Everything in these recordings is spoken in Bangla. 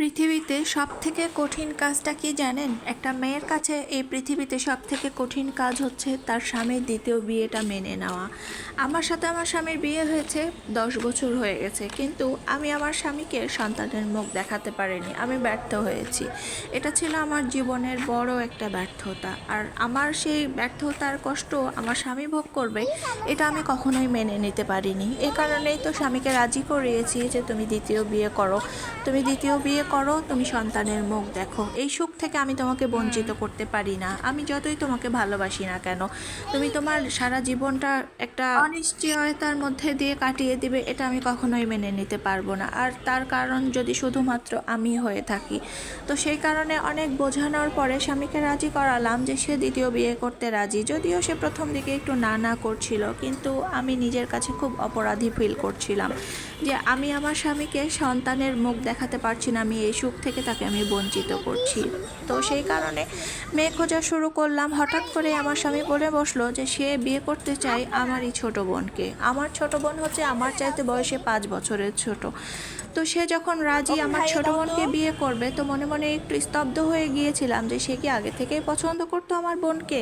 পৃথিবীতে সব থেকে কঠিন কাজটা কি জানেন? একটা মেয়ের কাছে এই পৃথিবীতে সব থেকে কঠিন কাজ হচ্ছে তার স্বামীর দ্বিতীয় বিয়েটা মেনে নেওয়া। আমার সাথে আমার স্বামীর বিয়ে হয়েছে দশ বছর হয়ে গেছে, কিন্তু আমি আমার স্বামীকে সন্তানের মুখ দেখাতে পারিনি, আমি ব্যর্থ হয়েছি। এটা ছিল আমার জীবনের বড় একটা ব্যর্থতা, আর আমার সেই ব্যর্থতার কষ্ট আমার স্বামী ভোগ করবে, এটা আমি কখনোই মেনে নিতে পারিনি। এ কারণেই তো স্বামীকে রাজি করিয়েছি যে তুমি দ্বিতীয় বিয়ে করো। তুমি দ্বিতীয় বিয়ে করো তুমি সন্তানের মুখ দেখো। এই সুখ থেকে আমি তোমাকে বঞ্চিত করতে পারি না। আমি যতই তোমাকে ভালোবাসি না কেন তুমি তোমার সারা জীবনটা একটা অনিশ্চয়তার মধ্যে দিয়ে কাটিয়ে দিবে এটা আমি কখনোই মেনে নিতে পারব না। আর তার কারণ যদি শুধুমাত্র আমি হয়ে থাকি তো সেই কারণে অনেক বোঝানোর পরে স্বামীকে রাজি করালাম যে সে দ্বিতীয় বিয়ে করতে রাজি। যদিও সে প্রথম দিকে একটু না না করছিল কিন্তু আমি নিজের কাছে খুব অপরাধী ফিল করছিলাম যে আমি আমার স্বামীকে সন্তানের মুখ দেখাতে পারছি না আমি এই সুখ থেকে তাকে আমি বঞ্চিত করছি। তো সেই কারণে মেয়ে খোঁজা শুরু করলাম। হঠাৎ করে আমার স্বামী বলে বসল যে, সে বিয়ে করতে চায় আমার এই ছোট বোনকে। আমার ছোট বোন হচ্ছে আমার চাইতে বয়সে পাঁচ বছরের ছোট। তো সে যখন রাজি আমার ছোট বোনকে বিয়ে করবে তো মনে মনে একটু স্তব্ধ হয়ে গিয়েছিলাম যে সে কি আগে থেকেই পছন্দ করতো আমার বোনকে।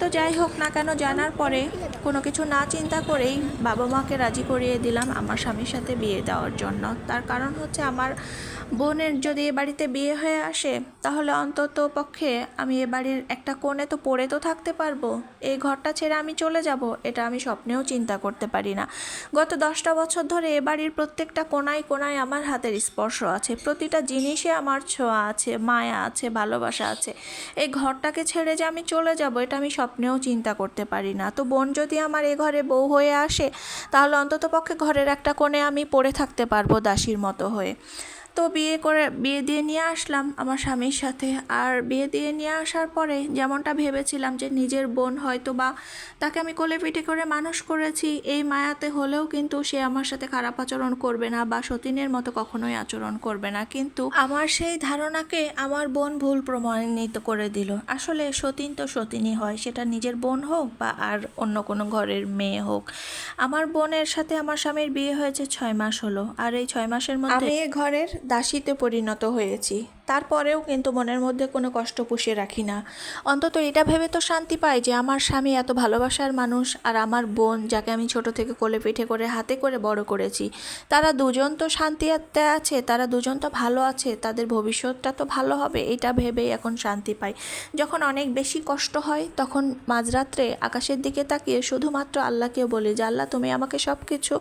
তো যাই হোক না কেন জানার পরে কোনো কিছু না চিন্তা করেই বাবা মাকে রাজি করিয়ে দিলাম আমার স্বামীর সাথে বিয়ে দেওয়ার জন্য। তার কারণ হচ্ছে আমার বোনের যদি এ বাড়িতে বিয়ে হয়ে আসে তাহলে অন্তত পক্ষে আমি এ বাড়ির একটা কোণে তো পড়ে তো থাকতে পারব। এই ঘরটা ছেড়ে আমি চলে যাব এটা আমি স্বপ্নেও চিন্তা করতে পারি না। গত দশটা বছর ধরে এ বাড়ির প্রত্যেকটা কোনায় কোনায় আমার হাতের স্পর্শ আছে। প্রতিটা জিনিসে আমার ছোঁয়া আছে, মায়া আছে, ভালোবাসা আছে। এই ঘরটাকে ছেড়ে যে আমি চলে যাব, এটা আমি স্বপ্নেও চিন্তা করতে পারি না। তো বোন যদি আমার এ ঘরে বউ হয়ে আসে, তাহলে অন্ততপক্ষে ঘরের একটা কোণে আমি পড়ে থাকতে পারব দাসীর মতো হয়ে। তো বিয়ে করে, বিয়ে দিয়ে নিয়ে আসলাম আমার স্বামীর সাথে। আর বিয়ে দিয়ে নিয়ে আসার পরে যেমনটা ভেবেছিলাম যে নিজের বোন হয়তো বা তাকে আমি কোলে পিঠে করে মানুষ করেছি, এই মায়াতে হলেও কিন্তু সে আমার সাথে খারাপ আচরণ করবে না বা সতীনের মতো কখনোই আচরণ করবে না। কিন্তু আমার সেই ধারণাকে আমার বোন ভুল প্রমাণিত করে দিল। আসলে সতীন তো সতীনই হয়, সেটা নিজের বোন হোক বা আর অন্য কোনো ঘরের মেয়ে হোক। আমার বোনের সাথে আমার স্বামীর বিয়ে হয়েছে ছয় মাস হলো, আর এই ছয় মাসের মধ্যে ঘরের দাসীতে পরিণত হয়েছি। তারপরেও কিন্তু মনের মধ্যে কোনো কষ্ট পুষে রাখি না। অন্তত এটা ভেবে তো শান্তি পাই যে আমার স্বামী এত ভালোবাসার মানুষ আর আমার বোন যাকে আমি ছোট থেকে কোলে পিঠে করে, হাতে করে বড় করেছি, তারা দুজন তো শান্তিতে আছে, তারা দুজন তো ভালো আছে, তাদের ভবিষ্যৎটা তো ভালো হবে, এটা ভেবেই এখন শান্তি পাই। যখন অনেক বেশি কষ্ট হয়, তখন মাঝরাত্রে আকাশের দিকে তাকিয়ে শুধুমাত্র আল্লাহকে বলি যে, আল্লাহ, তুমি আমাকে সব কিছু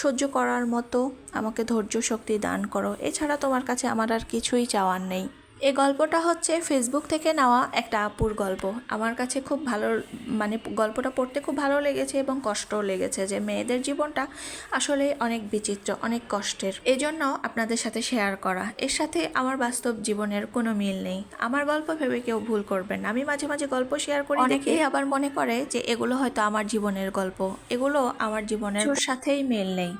সহ্য করার মতো আমাকে ধৈর্য শক্তি দান করো। এছাড়া তোমার কাছে আমার আর কিছুই চাওয়ার নেই। এ গল্পটা হচ্ছে ফেসবুক থেকে নেওয়া একটা আপুর গল্প। আমার কাছে খুব ভালো মানে গল্পটা পড়তে খুব ভালো লেগেছে এবং কষ্টও লেগেছে যে মেয়েদের জীবনটা আসলে অনেক বিচিত্র অনেক কষ্টের। এজন্য আপনাদের সাথে শেয়ার করা। এর সাথে আমার বাস্তব জীবনের কোনো মিল নেই। আমার গল্প ভেবে কেউ ভুল করবেন আমি মাঝে মাঝে গল্প শেয়ার করি অনেকেই আবার মনে করে যে এগুলো হয়তো আমার জীবনের গল্প। এগুলো আমার জীবনের সাথেই মিল নেই।